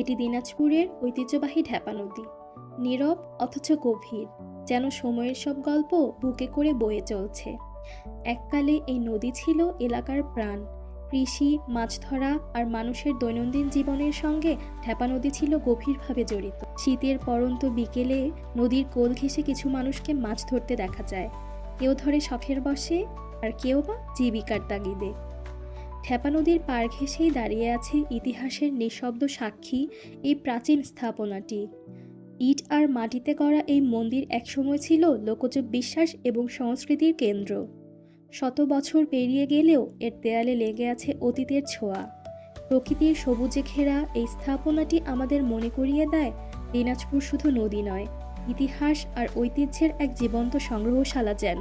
এটি দিনাজপুরের ঐতিহ্যবাহী ঢ্যাপা নদী। নীরব অথচ গভীর, যেন সময়ের সব গল্প বুকে করে বয়ে চলছে। এককালে এই নদী ছিল এলাকার প্রাণ। কৃষি, মাছ ধরা আর মানুষের দৈনন্দিন জীবনের সঙ্গে ঢ্যাপা নদী ছিল গভীরভাবে জড়িত। শীতের পরন্ত বিকেলে নদীর কোল ঘেঁষে কিছু মানুষকে মাছ ধরতে দেখা যায়। কেউ ধরে শখের বসে আর কেউ বা জীবিকার তাগিদে। ঠেপা নদীর পার ঘেঁষেই দাঁড়িয়ে আছে ইতিহাসের নিঃশব্দ সাক্ষী এই প্রাচীন স্থাপনাটি। ইট আর মাটিতে করা এই মন্দির একসময় ছিল লোকজ বিশ্বাস এবং সংস্কৃতির কেন্দ্র। শত বছর পেরিয়ে গেলেও এর দেয়ালে লেগে আছে অতীতের ছোঁয়া। প্রকৃতির সবুজে ঘেরা এই স্থাপনাটি আমাদের মনে করিয়ে দেয় দিনাজপুর শুধু নদী নয়, ইতিহাস আর ঐতিহ্যের এক জীবন্ত সংগ্রহশালা যেন।